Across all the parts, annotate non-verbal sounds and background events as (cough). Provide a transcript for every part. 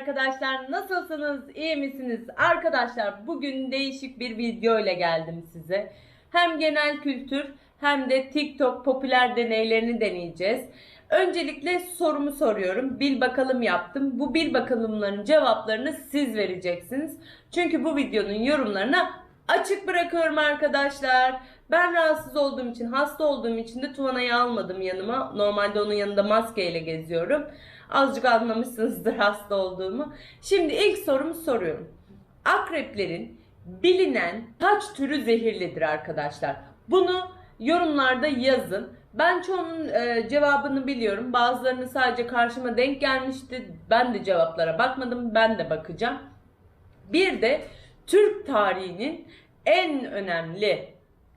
arkadaşlar. Nasılsınız? İyi misiniz? Arkadaşlar bugün değişik bir video ile geldim size. Hem genel kültür hem de TikTok popüler deneylerini deneyeceğiz. Öncelikle sorumu soruyorum. Bil bakalım yaptım. Bu bil bakalımların cevaplarını siz vereceksiniz. Çünkü bu videonun yorumlarına açık bırakıyorum arkadaşlar. Ben rahatsız olduğum için, hasta olduğum için de Tuvana'yı almadım yanıma. Normalde onun yanında maskeyle geziyorum. Azıcık anlamışsınızdır hasta olduğumu. Şimdi ilk sorumu soruyorum. Akreplerin bilinen kaç türü zehirlidir arkadaşlar? Bunu yorumlarda yazın. Ben çoğunun e, cevabını biliyorum. Bazılarını sadece karşıma denk gelmişti. Ben de cevaplara bakmadım. Ben de bakacağım. Bir de Türk tarihinin en önemli,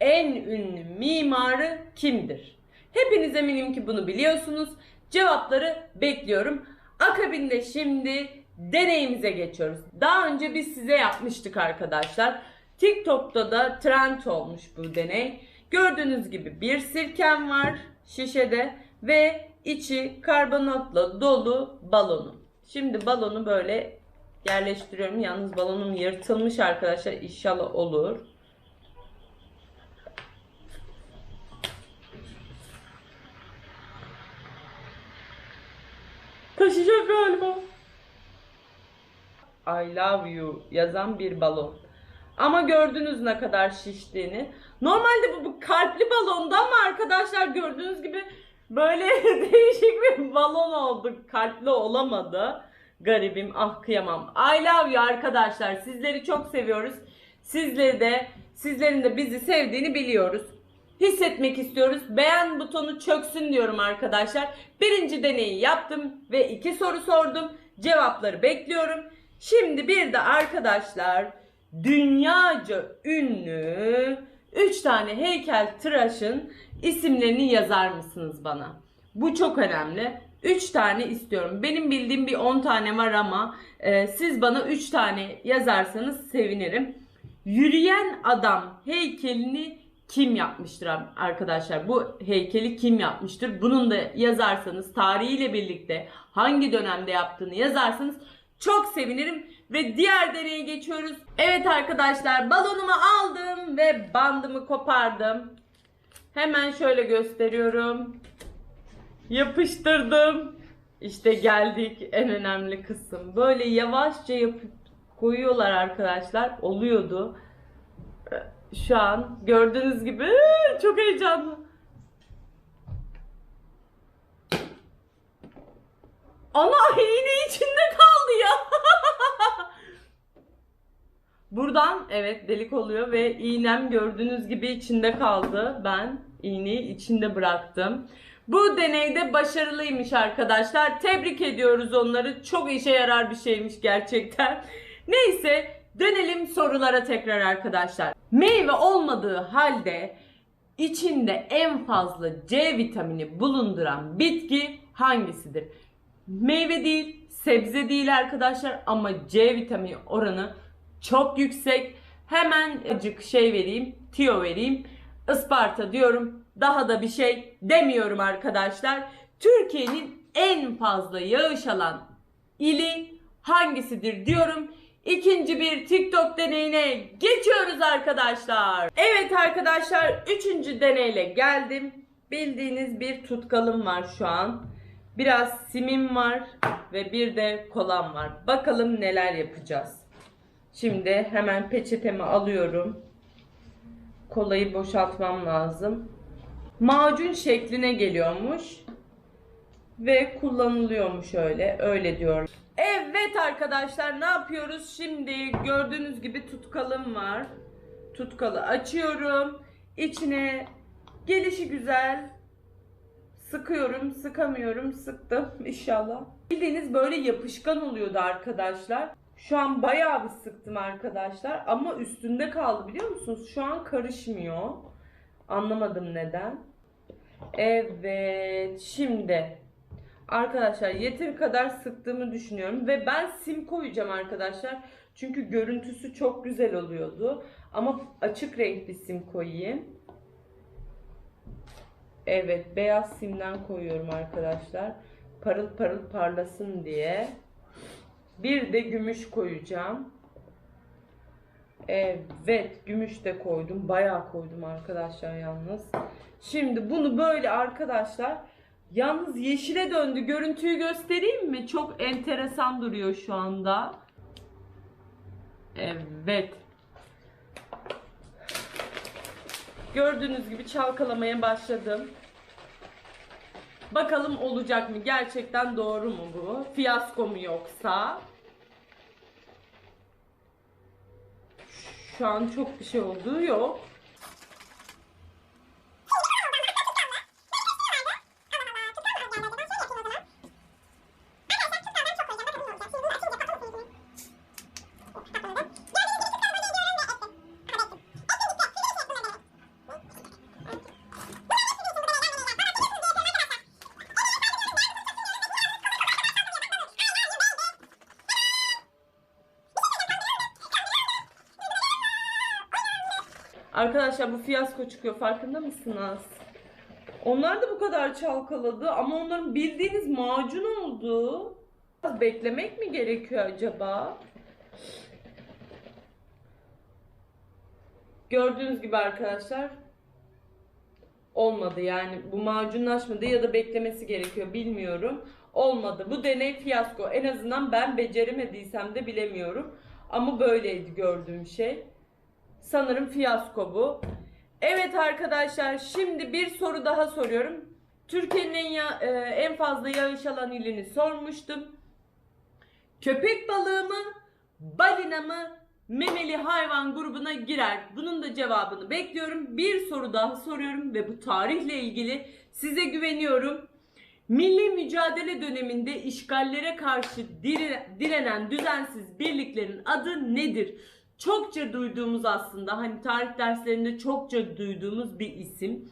en ünlü mimarı kimdir? Hepiniz eminim ki bunu biliyorsunuz. Cevapları bekliyorum. Akabinde şimdi deneyimize geçiyoruz. Daha önce biz size yapmıştık arkadaşlar. TikTok'ta da trend olmuş bu deney. Gördüğünüz gibi bir sirkem var şişede ve içi karbonatla dolu balonu. Şimdi balonu böyle yerleştiriyorum. Yalnız balonum yırtılmış arkadaşlar. İnşallah olur. Taşıyacak galiba. I love you yazan bir balon. Ama gördünüz ne kadar şiştiğini. Normalde bu, bu kalpli balonda ama arkadaşlar gördüğünüz gibi böyle (laughs) değişik bir balon oldu. Kalpli olamadı. Garibim ah kıyamam. I love you arkadaşlar. Sizleri çok seviyoruz. Sizleri de sizlerin de bizi sevdiğini biliyoruz. Hissetmek istiyoruz. Beğen butonu çöksün diyorum arkadaşlar. Birinci deneyi yaptım ve iki soru sordum. Cevapları bekliyorum. Şimdi bir de arkadaşlar dünyaca ünlü 3 tane heykel tıraşın isimlerini yazar mısınız bana? Bu çok önemli. 3 tane istiyorum. Benim bildiğim bir 10 tane var ama e, siz bana 3 tane yazarsanız sevinirim. Yürüyen adam heykelini kim yapmıştır arkadaşlar? Bu heykeli kim yapmıştır? Bunun da yazarsanız tarihiyle birlikte hangi dönemde yaptığını yazarsanız çok sevinirim ve diğer deneye geçiyoruz. Evet arkadaşlar balonumu aldım ve bandımı kopardım. Hemen şöyle gösteriyorum. Yapıştırdım. İşte geldik en önemli kısım. Böyle yavaşça yapıp koyuyorlar arkadaşlar. Oluyordu. Şu an gördüğünüz gibi çok heyecanlı. Ana (laughs) iğne içinde kaldı ya. (laughs) Buradan evet delik oluyor ve iğnem gördüğünüz gibi içinde kaldı. Ben iğneyi içinde bıraktım. Bu deneyde başarılıymış arkadaşlar. Tebrik ediyoruz onları. Çok işe yarar bir şeymiş gerçekten. Neyse dönelim sorulara tekrar arkadaşlar. Meyve olmadığı halde içinde en fazla C vitamini bulunduran bitki hangisidir? Meyve değil, sebze değil arkadaşlar ama C vitamini oranı çok yüksek. Hemen acık şey vereyim, tiyo vereyim. Isparta diyorum. Daha da bir şey demiyorum arkadaşlar. Türkiye'nin en fazla yağış alan ili hangisidir diyorum. İkinci bir TikTok deneyine geçiyoruz arkadaşlar. Evet arkadaşlar üçüncü deneyle geldim. Bildiğiniz bir tutkalım var şu an. Biraz simim var ve bir de kolam var. Bakalım neler yapacağız. Şimdi hemen peçetemi alıyorum. Kolayı boşaltmam lazım. Macun şekline geliyormuş. Ve kullanılıyormuş öyle. Öyle diyorum. Evet arkadaşlar ne yapıyoruz? Şimdi gördüğünüz gibi tutkalım var. Tutkalı açıyorum. İçine gelişi güzel sıkıyorum, sıkamıyorum, sıktım (laughs) inşallah. Bildiğiniz böyle yapışkan oluyordu arkadaşlar. Şu an bayağı bir sıktım arkadaşlar ama üstünde kaldı biliyor musunuz? Şu an karışmıyor. Anlamadım neden. Evet şimdi arkadaşlar yeteri kadar sıktığımı düşünüyorum ve ben sim koyacağım arkadaşlar. Çünkü görüntüsü çok güzel oluyordu. Ama açık renk bir sim koyayım. Evet beyaz simden koyuyorum arkadaşlar. Parıl parıl parlasın diye. Bir de gümüş koyacağım. Evet, gümüş de koydum. Bayağı koydum arkadaşlar yalnız. Şimdi bunu böyle arkadaşlar yalnız yeşile döndü. Görüntüyü göstereyim mi? Çok enteresan duruyor şu anda. Evet. Gördüğünüz gibi çalkalamaya başladım. Bakalım olacak mı? Gerçekten doğru mu bu? Fiyasko mu yoksa? Şu an çok bir şey olduğu yok. Arkadaşlar bu fiyasko çıkıyor farkında mısınız? Onlar da bu kadar çalkaladı ama onların bildiğiniz macun oldu. Biraz beklemek mi gerekiyor acaba? Gördüğünüz gibi arkadaşlar olmadı yani bu macunlaşmadı ya da beklemesi gerekiyor bilmiyorum. Olmadı. Bu deney fiyasko. En azından ben beceremediysem de bilemiyorum. Ama böyleydi gördüğüm şey. Sanırım fiyasko bu. Evet arkadaşlar şimdi bir soru daha soruyorum. Türkiye'nin en, ya- e, en fazla yağış alan ilini sormuştum. Köpek balığı mı, balina mı, memeli hayvan grubuna girer? Bunun da cevabını bekliyorum. Bir soru daha soruyorum ve bu tarihle ilgili size güveniyorum. Milli mücadele döneminde işgallere karşı dire- direnen düzensiz birliklerin adı nedir? Çokça duyduğumuz aslında hani tarih derslerinde çokça duyduğumuz bir isim.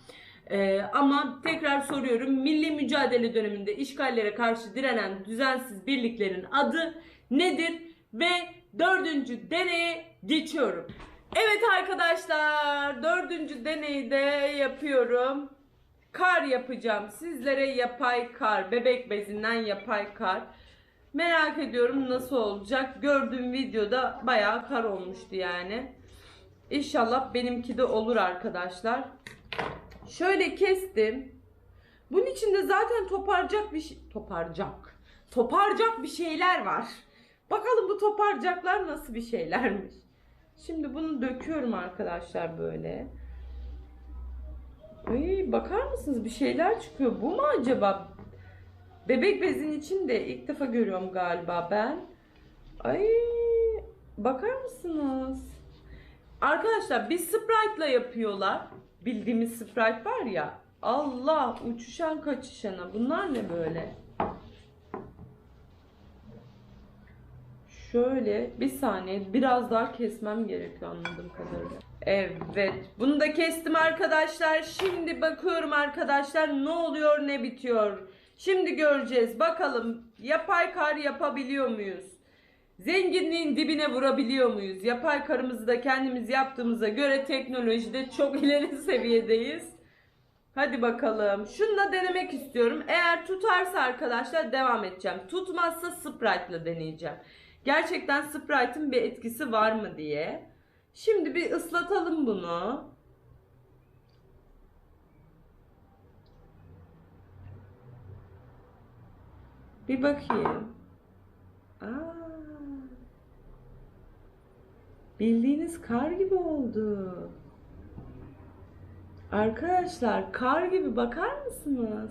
Ee, ama tekrar soruyorum milli mücadele döneminde işgallere karşı direnen düzensiz birliklerin adı nedir? Ve dördüncü deneye geçiyorum. Evet arkadaşlar dördüncü deneyde yapıyorum. Kar yapacağım. Sizlere yapay kar, bebek bezinden yapay kar. Merak ediyorum nasıl olacak. Gördüğüm videoda bayağı kar olmuştu yani. İnşallah benimki de olur arkadaşlar. Şöyle kestim. Bunun içinde zaten toparcak bir şey... Toparcak. Toparcak bir şeyler var. Bakalım bu toparcaklar nasıl bir şeylermiş. Şimdi bunu döküyorum arkadaşlar böyle. Ay, bakar mısınız bir şeyler çıkıyor. Bu mu acaba? Bebek bezin içinde ilk defa görüyorum galiba ben. Ay bakar mısınız? Arkadaşlar bir Sprite'la yapıyorlar. Bildiğimiz Sprite var ya. Allah uçuşan kaçışana. Bunlar ne böyle? Şöyle bir saniye biraz daha kesmem gerekiyor anladığım kadarıyla. Evet bunu da kestim arkadaşlar. Şimdi bakıyorum arkadaşlar ne oluyor ne bitiyor. Şimdi göreceğiz bakalım yapay kar yapabiliyor muyuz? Zenginliğin dibine vurabiliyor muyuz? Yapay karımızı da kendimiz yaptığımıza göre teknolojide çok (laughs) ileri seviyedeyiz. Hadi bakalım. Şununla denemek istiyorum. Eğer tutarsa arkadaşlar devam edeceğim. Tutmazsa Sprite'la deneyeceğim. Gerçekten Sprite'ın bir etkisi var mı diye. Şimdi bir ıslatalım bunu. Bir bakayım. Aa. Bildiğiniz kar gibi oldu. Arkadaşlar kar gibi bakar mısınız?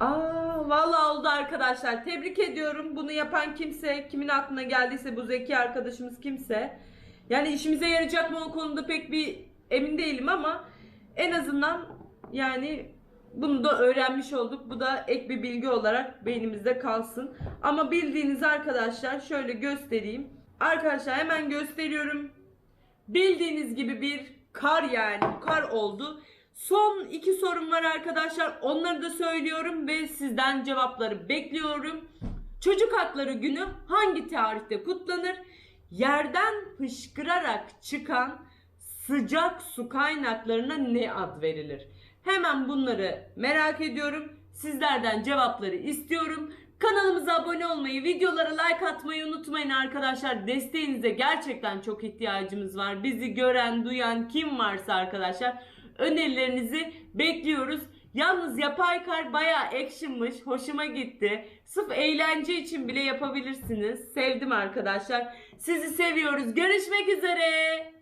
Aa, vallahi oldu arkadaşlar. Tebrik ediyorum. Bunu yapan kimse, kimin aklına geldiyse bu zeki arkadaşımız kimse. Yani işimize yarayacak mı o konuda pek bir emin değilim ama en azından yani bunu da öğrenmiş olduk. Bu da ek bir bilgi olarak beynimizde kalsın. Ama bildiğiniz arkadaşlar şöyle göstereyim. Arkadaşlar hemen gösteriyorum. Bildiğiniz gibi bir kar yani kar oldu. Son iki sorum var arkadaşlar. Onları da söylüyorum ve sizden cevapları bekliyorum. Çocuk Hakları Günü hangi tarihte kutlanır? Yerden fışkırarak çıkan sıcak su kaynaklarına ne ad verilir? Hemen bunları merak ediyorum Sizlerden cevapları istiyorum. Kanalımıza abone olmayı, videolara like atmayı unutmayın arkadaşlar. Desteğinize gerçekten çok ihtiyacımız var. Bizi gören, duyan kim varsa arkadaşlar önerilerinizi bekliyoruz. Yalnız yapay kar bayağı actionmış. Hoşuma gitti. Sırf eğlence için bile yapabilirsiniz. Sevdim arkadaşlar. Sizi seviyoruz. Görüşmek üzere.